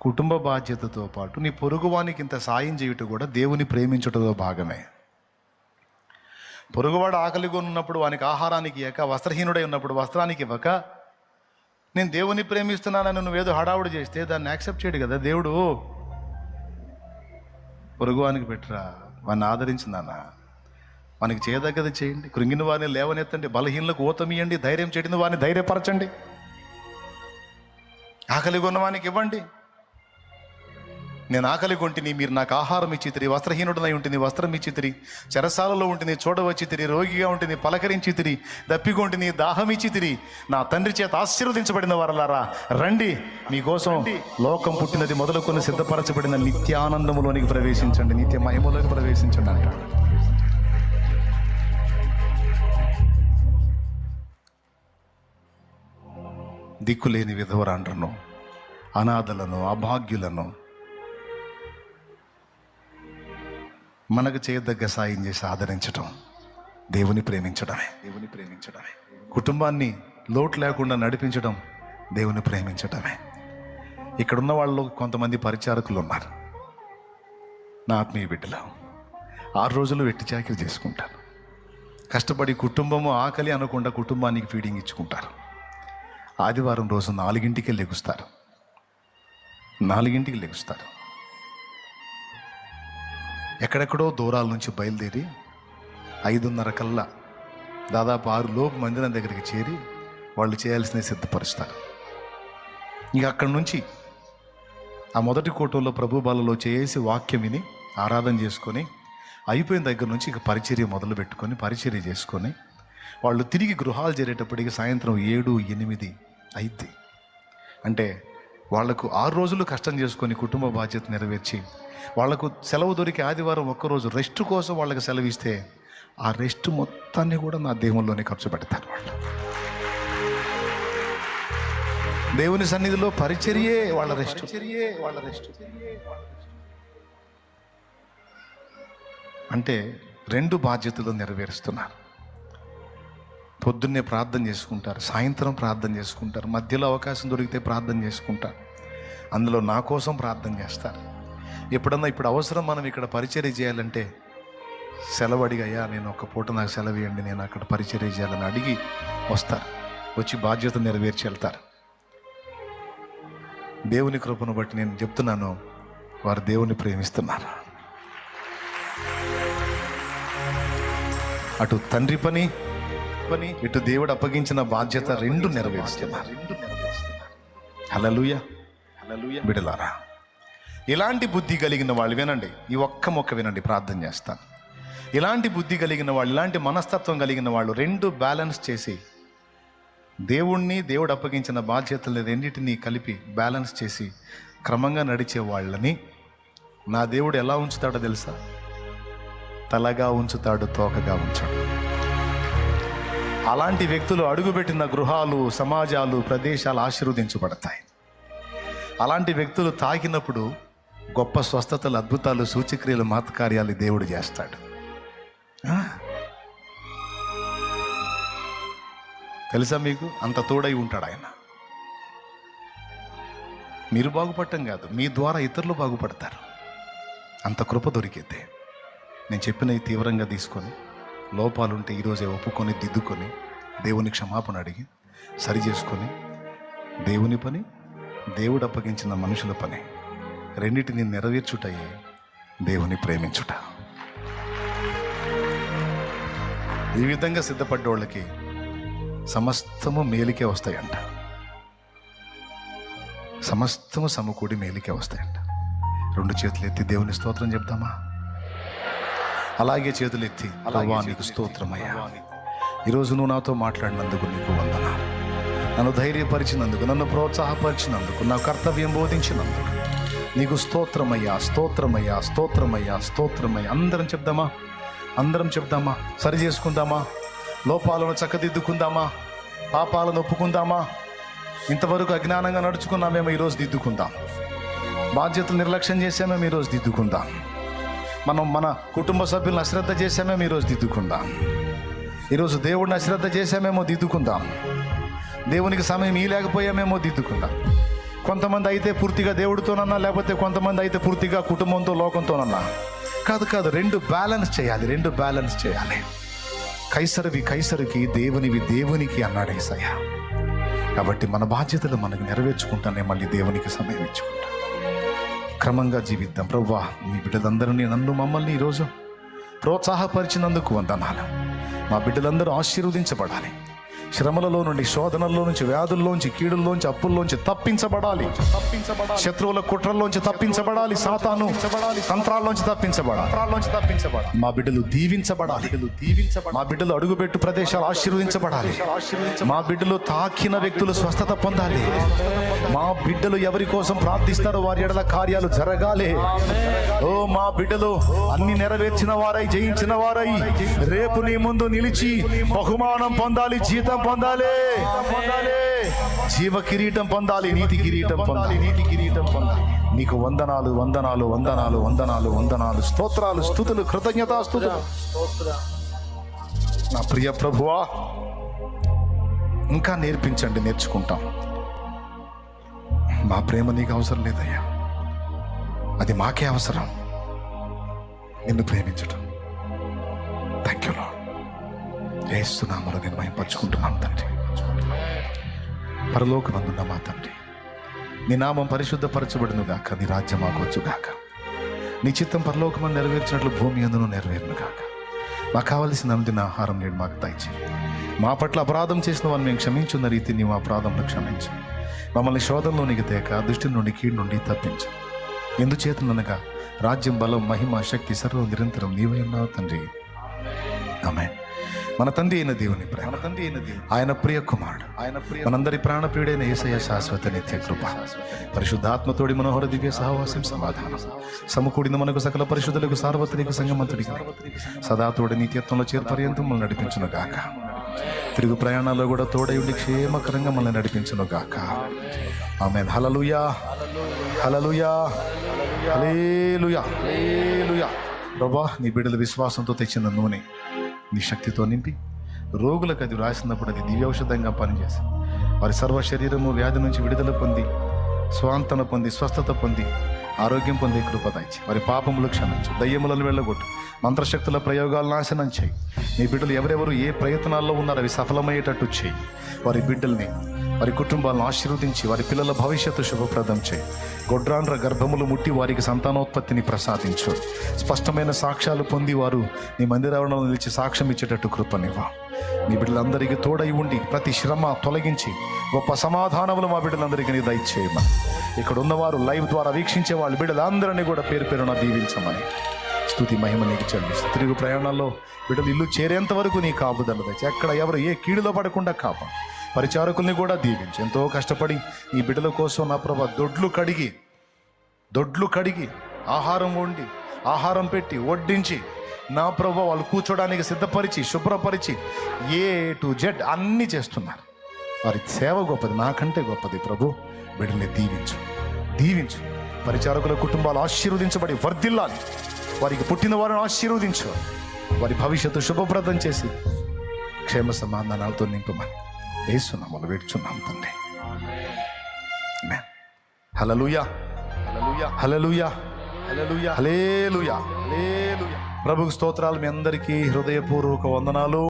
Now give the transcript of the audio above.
కుటుంబ బాధ్యతతో పాటు నీ పొరుగువానికి ఇంత సాయం చేయుట కూడా దేవుని ప్రేమించుటలో భాగమే. పొరుగువాడు ఆకలిగా ఉన్నప్పుడు వానికి ఆహారానికి ఇవ్వక వస్త్రహీనుడై ఉన్నప్పుడు వస్త్రానికి ఇవ్వక నేను దేవుని ప్రేమిస్తున్నానని నువ్వేదో హడావుడు చేస్తే దాన్ని యాక్సెప్ట్ చేయడు కదా దేవుడు. పొరుగువానికి పెట్టరా? వాడిని ఆదరించిందాన్న మనకి చేయదగ్గది చేయండి. కృంగిన వారిని లేవనెత్తండి. బలహీనలకు ఊతమియండి ధైర్యం చెడిన వారిని ధైర్యపరచండి. ఆకలిగా ఉన్న వానికి ఇవ్వండి. నేను ఆకలి కొంటిని మీరు నాకు ఆహారం ఇచ్చితిరి వస్త్రహీనుడనై ఉంటుంది వస్త్రం ఇచ్చితిరి చెరసాలలో ఉంటుంది చూడవచ్చితిరి రోగిగా ఉంటుంది పలకరించితిరి దప్పికొంటిని దాహం ఇచ్చితిరి నా తండ్రి చేత ఆశీర్వదించబడిన వారలారా రండి. మీకోసం లోకం పుట్టినది మొదలుకొని సిద్ధపరచబడిన నిత్యానందములోనికి ప్రవేశించండి నిత్య మహిమలోకి ప్రవేశించండి అంటాడు దిక్కులేని విధవరాండ్రను అనాథలను అభాగ్యులను మనకు చేయదగ్గ సాయం చేసి ఆదరించటం దేవుని ప్రేమించడమే దేవుని ప్రేమించడమే కుటుంబాన్ని లోటు లేకుండా నడిపించడం దేవుని ప్రేమించడమే ఇక్కడున్న వాళ్ళు కొంతమంది పరిచారకులు ఉన్నారు. నా ఆత్మీయ బిడ్డలు ఆరు రోజులు వెట్టి చాకరీ చేసుకుంటారు. కష్టపడి కుటుంబము ఆకలి అనకుండా కుటుంబానికి ఫీడింగ్ ఇచ్చుకుంటారు. ఆదివారం రోజు నాలుగింటికి లెగుస్తారు. నాలుగింటికి లెగుస్తారు. ఎక్కడెక్కడో దూరాల నుంచి బయలుదేరి ఐదున్నర కల్లా దాదాపు ఆరు లోపు మందిరం దగ్గరికి చేరి వాళ్ళు చేయాల్సినవి సిద్ధపరుస్తారు. ఇక అక్కడి నుంచి ఆ మొదటి కోటంలో ప్రభు బాలలో చేసి వాక్యం విని ఆరాధన చేసుకొని అయిపోయిన దగ్గర నుంచి ఇక పరిచర్య మొదలు పెట్టుకొని పరిచర్య చేసుకొని వాళ్ళు తిరిగి గృహాలు చేరేటప్పటికి సాయంత్రం ఏడు ఎనిమిది అయితే అంటే వాళ్ళకు ఆరు రోజులు కష్టం చేసుకొని కుటుంబ బాధ్యత నెరవేర్చి వాళ్ళకు సెలవు దొరికి ఆదివారం ఒక్కరోజు రెస్ట్ కోసం వాళ్ళకి సెలవు ఇస్తే ఆ రెస్ట్ మొత్తాన్ని కూడా నా దేవుల్లోనే ఖర్చు పెడతారు వాళ్ళు. దేవుని సన్నిధిలో పరిచర్యే వాళ్ళ రెస్ట్ వాళ్ళ రెస్ట్. అంటే రెండు బాధ్యతలు నెరవేరుస్తున్నారు. పొద్దున్నే ప్రార్థన చేసుకుంటారు సాయంత్రం ప్రార్థన చేసుకుంటారు మధ్యలో అవకాశం దొరికితే ప్రార్థన చేసుకుంటారు. అందులో నా కోసం ప్రార్థన చేస్తారు. ఎప్పుడన్నా ఇప్పుడు అవసరం మనం ఇక్కడ పరిచర్య చేయాలంటే సెలవు అడిగాయా నేను ఒక పూట నాకు సెలవు ఇవ్వండి నేను అక్కడ పరిచర్య చేయాలని అడిగి వస్తారు. వచ్చి బాధ్యత నెరవేర్చి వెళ్తారు. దేవుని కృపను బట్టి నేను చెప్తున్నాను వారు దేవుని ప్రేమిస్తున్నారు. అటు తండ్రి పని పని ఇటు దేవుడు అప్పగించిన బాధ్యత రెండు నెరవేరుస్తున్నారు హలలుయ బిడలారా ఇలాంటి బుద్ధి కలిగిన వాళ్ళు వినండి ఈ ఒక్క మొక్క వినండి ప్రార్థన చేస్తాను. ఇలాంటి బుద్ధి కలిగిన వాళ్ళు ఇలాంటి మనస్తత్వం కలిగిన వాళ్ళు రెండు బ్యాలెన్స్ చేసి దేవుణ్ణి దేవుడు అప్పగించిన బాధ్యతలు రెండింటినీ కలిపి బ్యాలెన్స్ చేసి క్రమంగా నడిచే వాళ్ళని నా దేవుడు ఎలా ఉంచుతాడో తెలుసా? తలగా ఉంచుతాడు తోకగా ఉంచాడు. అలాంటి వ్యక్తులు అడుగుపెట్టిన గృహాలు సమాజాలు ప్రదేశాలు ఆశీర్వదించబడతాయి. అలాంటి వ్యక్తులు తాకినప్పుడు గొప్ప స్వస్థతలు అద్భుతాలు సూచక్రియలు మహత్కార్యాలు దేవుడు చేస్తాడు. తెలుసా మీకు? అంత తోడై ఉంటాడు ఆయన. మీరు బాగుపడటం కాదు మీ ద్వారా ఇతరులు బాగుపడతారు. అంత కృప దొరికితే. నేను చెప్పినవి తీవ్రంగా తీసుకొని లోపాలుంటే ఈరోజే ఒప్పుకొని దిద్దుకొని దేవుని క్షమాపణ అడిగి సరి చేసుకొని దేవుని పని దేవుడు అప్పగించిన మనుషుల పని రెండింటిని నెరవేర్చుటయే దేవుని ప్రేమించుట. ఈ విధంగా సిద్ధపడ్డ వాళ్ళకి సమస్తము మేలికే వస్తాయంట. సమస్తము సమకూడి మేలికే వస్తాయంట. రెండు చేతులు ఎత్తి దేవుని స్తోత్రం చెప్దామా? అలాగే చేతులు ఎత్తి ప్రభా నీకు స్తోత్రమయ్యా. ఈరోజు నువ్వు నాతో మాట్లాడినందుకు నీకు వందనాలు. నన్ను ధైర్యపరిచినందుకు నన్ను ప్రోత్సాహపరిచినందుకు నా కర్తవ్యం బోధించినందుకు నీకు స్తోత్రమయ్యా స్తోత్రమయ్యా స్తోత్రమయ్యా స్తోత్రమయ్యా. అందరం చెప్దామా? అందరం చెప్దామా? సరి చేసుకుందామా? లోపాలను చక్కదిద్దుకుందామా? పాపాలను ఒప్పుకుందామా? ఇంతవరకు అజ్ఞానంగా నడుచుకున్నామేమో ఈరోజు దిద్దుకుందాం. బాధ్యతలు నిర్లక్ష్యం చేసామేమో ఈరోజు దిద్దుకుందాం. మనం మన కుటుంబ సభ్యులను అశ్రద్ధ చేసామేమో ఈరోజు దిద్దుకుందాం. ఈరోజు దేవుడిని అశ్రద్ధ చేసామేమో దిద్దుకుందాం. దేవునికి సమయం ఇవ్వలేకపోయామేమో దిద్దుకుందాం. కొంతమంది అయితే పూర్తిగా దేవుడితోనన్నా లేకపోతే కొంతమంది అయితే పూర్తిగా కుటుంబంతో లోకంతోనన్నా. కాదు కాదు రెండు బ్యాలెన్స్ చేయాలి రెండు బ్యాలెన్స్ చేయాలి. కైసరివి కైసరికి దేవునివి దేవునికి అన్నాడు ఏసయ్య. కాబట్టి మన బాధ్యతలు మనకు నెరవేర్చుకుంటానే మళ్ళీ దేవునికి సమయం ఇచ్చుకుంటాం. క్రమంగా జీవిద్దాం. ప్రవ్వా మీ బిడ్డలందరినీ నన్ను మమ్మల్ని ఈరోజు ప్రోత్సాహపరిచినందుకు వందనాలు. మా బిడ్డలందరూ ఆశీర్వదించబడాలి. శ్రమలలో నుండి శోధనల్లో నుంచి వ్యాధుల్లోంచి కీడుల్లోంచి అప్పుల్లోంచి తప్పించబడాలి. శత్రువుల కుట్రల్లోంచి తప్పించబడాలి సాతాను. తంత్రాల్లోంచి తప్పించబడాలి. తప్పించబడాలి. మా బిడ్డలు దీవించబడాలి. మా బిడ్డలు అడుగుపెట్టు ప్రదేశాలు ఆశీర్వదించబడాలి. మా బిడ్డలు తాకిన వ్యక్తులు స్వస్థత పొందాలి. మా బిడ్డలు ఎవరి కోసం ప్రార్థిస్తారో వారి ఎడల కార్యాలు జరగాలి. ఓ బిడ్డలు అన్ని నెరవేర్చిన వారై జయించిన వారై రేపు నీ ముందు నిలిచి బహుమానం పొందాలి జీతం పొందాలి. పొందాలి జీవ కిరీటం పొందాలి నీతి కిరీటం పొందాలి. నీతి కిరీటం పొందాలి నీకు వందనాలు వందనాలు వందనాలు వందనాలు వందనాలు స్తోత్రాలు స్థుతులు కృతజ్ఞతాస్తుతులు నా ప్రియ ప్రభువా ఇంకా నేర్పించండి నేర్చుకుంటాం. మా ప్రేమ నీకు అవసరం లేదయ్యా. అది మాకే అవసరం. నిన్ను ప్రేమించటం. థ్యాంక్ యూ లో వేస్తున్నామలో నేను మేము పంచుకుంటున్నాను తండ్రి. పరలోకమందున్న మా తండ్రి నీ నామం పరిశుద్ధపరచబడును గాక నీ రాజ్యం మాకు గాక. నీ చిత్తం పరలోకమని నెరవేర్చినట్లు భూమి అందును నెరవేరును గాక. మాకు కావలసిన అందిన ఆహారం నేను మాకు దయచేయి. మా పట్ల అపరాధం చేసిన వారిని మేము క్షమించున్న రీతి మా అపరాధంలో క్షమించు. మమ్మల్ని శోధంలోనికి తేక దృష్టి నుండి కీడు నుండి తప్పించు. ఎందుచేతనగా రాజ్యం బలం మహిమ శక్తి సర్వం నిరంతరం నీవై ఉన్నావు తండ్రి. ఆమె మన తండ్రి అయిన దేవుని ప్రేమ. మన తండ్రి అయిన దేవుని ఆయన ప్రియ కుమారుడు. ఆయన ప్రియ మనందరి ప్రాణప్రియుడైన యేసయ్య శాశ్వత నిత్య కృప. పరిశుద్ధాత్మతోడి మనోహర దివ్య సహవాసం సమాధానం. సమకూడిన మనకు సకల పరిశుద్ధులకు సార్వత్రిక సంగమంతుడికి. సదా తోడి నిత్యత్వంలో చేర్పర్యంతం మనల్ని నడిపించును గాక. తిరుగు ప్రయాణాల్లో కూడా తోడై ఉండి క్షేమకరంగా మనల్ని నడిపించను గాక ఆమె హలలుయా హలలుయా హలేలుయా హలేలుయా ప్రభా నీ బిడ్డల విశ్వాసంతో తెచ్చిన నూనె నీ శక్తితో నింపి రోగులకు అది రాసినప్పుడు అది దివ్యౌషధంగా పనిచేసి వారి సర్వ శరీరము వ్యాధి నుంచి విడుదల పొంది స్వాంతన పొంది స్వస్థత పొంది ఆరోగ్యం పొందే కృప దయచి వారి పాపములు క్షమించు. దయ్యములను వెళ్ళగొట్టు. మంత్రశక్తుల ప్రయోగాలు నాశనం చేయి. నీ బిడ్డలు ఎవరెవరు ఏ ప్రయత్నాల్లో ఉన్నారో అవి సఫలమయ్యేటట్టు చేయి. వారి బిడ్డల్ని వారి కుటుంబాలను ఆశీర్వదించి వారి పిల్లల భవిష్యత్తు శుభప్రదం చేయి. గొడ్రాండ్ర గర్భములు ముట్టి వారికి సంతానోత్పత్తిని ప్రసాదించు. స్పష్టమైన సాక్ష్యాలు పొంది వారు నీ మందిరావరణలో నిలిచి సాక్ష్యం ఇచ్చేటట్టు కృపనివ్వ. మీ బిడ్డలందరికీ తోడై ఉండి ప్రతి శ్రమ తొలగించి గొప్ప సమాధానములు మా బిడ్డలందరికీ నీ దయచేయమని ఇక్కడ ఉన్నవారు లైవ్ ద్వారా వీక్షించే వాళ్ళ బిడ్డలందరినీ కూడా పేరు పేరున దీవించమని. స్తుతి మహిమ నీకు చెల్లిస్తూ. తిరుగు ప్రయాణాల్లో బిడ్డలు ఇల్లు చేరేంత వరకు నీ కాపుదల తెచ్చి ఎక్కడ ఎవరు ఏ కీడులో పడకుండా కాపా పరిచారకుల్ని కూడా దీవించి. ఎంతో కష్టపడి ఈ బిడ్డల కోసం నా ప్రభ దొడ్లు కడిగి దొడ్లు కడిగి ఆహారం వండి ఆహారం పెట్టి వడ్డించి నా ప్రభు వాళ్ళు కూర్చోడానికి సిద్ధపరిచి శుభ్రపరిచి ఏ టు జెడ్ అన్నీ చేస్తున్నారు. వారి సేవ గొప్పది నాకంటే గొప్పది ప్రభు బిడ్డల్ని దీవించు దీవించు. పరిచారకుల కుటుంబాలు ఆశీర్వదించబడి వర్ధిల్లాలి. వారికి పుట్టిన వారిని ఆశీర్వదించు. వారి భవిష్యత్తు శుభప్రదం చేసి క్షేమ సమాధానాలతో నింపమని వేస్తున్నాము వేడుచున్నాం తండ్రి. హలలుయా హలలుయా హలలుయా హలలుయా హలేలుయా హలేలుయా ప్రభుకు స్తోత్రాలు మీ అందరికీ హృదయపూర్వక వందనాలు.